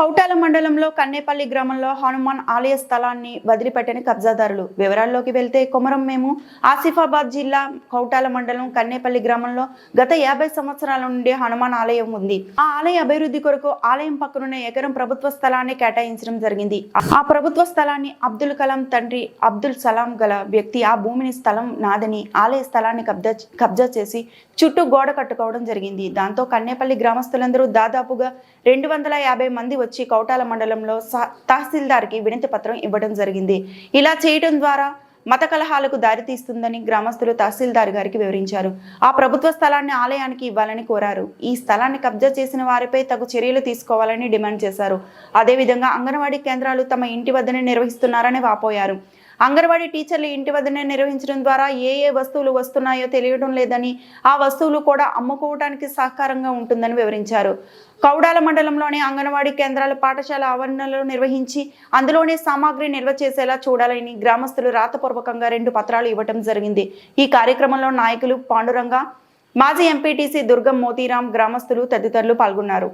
కౌటాల మండలంలో కన్నేపల్లి గ్రామంలో హనుమాన్ ఆలయ స్థలాన్ని వదిలిపెట్టని కబ్జాదారులు. వివరాల్లోకి వెళ్తే కొమరం మేము ఆసిఫాబాద్ జిల్లా కౌటాల మండలం కన్నేపల్లి గ్రామంలో గత యాభై సంవత్సరాల నుండి హనుమాన్ ఆలయం ఉంది. ఆ ఆలయ అభివృద్ధి కొరకు ఆలయం పక్కనున్న ఎకరం ప్రభుత్వ స్థలాన్ని కేటాయించడం జరిగింది. ఆ ప్రభుత్వ స్థలాన్ని అబ్దుల్ కలాం తండ్రి అబ్దుల్ సలాం గల వ్యక్తి ఆ భూమిని స్థలం నాదని ఆలయ స్థలాన్ని కబ్జా కబ్జా చేసి చుట్టూ గోడ కట్టుకోవడం జరిగింది. దాంతో కన్నేపల్లి గ్రామస్తులందరూ దాదాపుగా రెండు వందల యాభై మంది వచ్చి కౌటాల మండలంలో తహసీల్దార్కి వినతి పత్రం ఇవ్వడం జరిగింది. ఇలా చేయడం ద్వారా మత కలహాలకు దారితీస్తుందని గ్రామస్తులు తహసీల్దార్ గారికి వివరించారు. ఆ ప్రభుత్వ స్థలాన్ని ఆలయానికి ఇవ్వాలని కోరారు. ఈ స్థలాన్ని కబ్జా చేసిన వారిపై తగు చర్యలు తీసుకోవాలని డిమాండ్ చేశారు. అదేవిధంగా అంగన్వాడీ కేంద్రాలు తమ ఇంటి వద్దనే నిర్వహిస్తున్నారని వాపోయారు. అంగన్వాడీ టీచర్లు ఇంటి వద్దనే నిర్వహించడం ద్వారా ఏ ఏ వస్తువులు వస్తున్నాయో తెలియడం లేదని ఆ వస్తువులు కూడా అమ్ముకోవడానికి సహకారంగా ఉంటుందని వివరించారు. కౌడాల మండలంలోని అంగన్వాడీ కేంద్రాల పాఠశాల ఆవరణలో నిర్వహించి అందులోనే సామాగ్రి నిల్వ చేసేలా చూడాలని గ్రామస్తులు రాతపూర్వకంగా రెండు పత్రాలు ఇవ్వటం జరిగింది. ఈ కార్యక్రమంలో నాయకులు పాండురంగ మాజీ ఎంపీటీసీ దుర్గం మోతీరాం గ్రామస్తులు తదితరులు పాల్గొన్నారు.